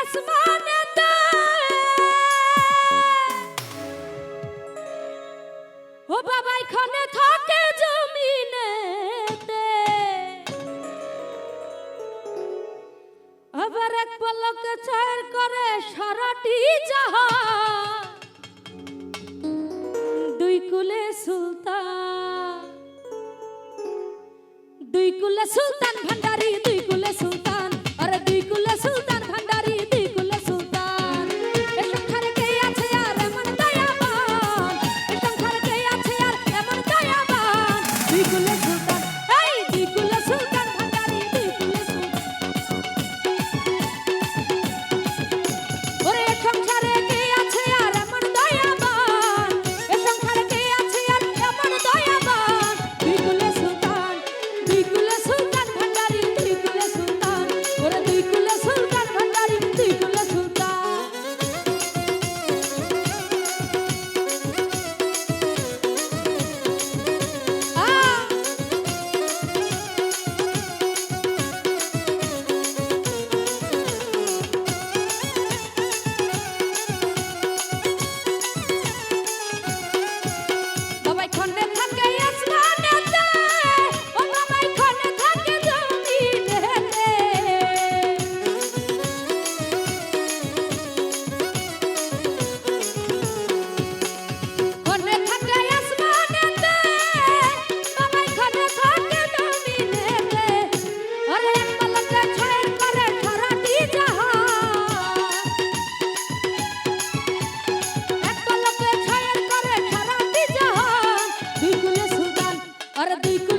আসমানেতে ও বাবা এখানে থাকে জমিনেতে আবার এক পলকে ছাড় করে সারাটি জাহান দুই কুলে সুলতান দুই কুলে সুলতান ভান্ডারি দুই কুলে সুলতান আর দুই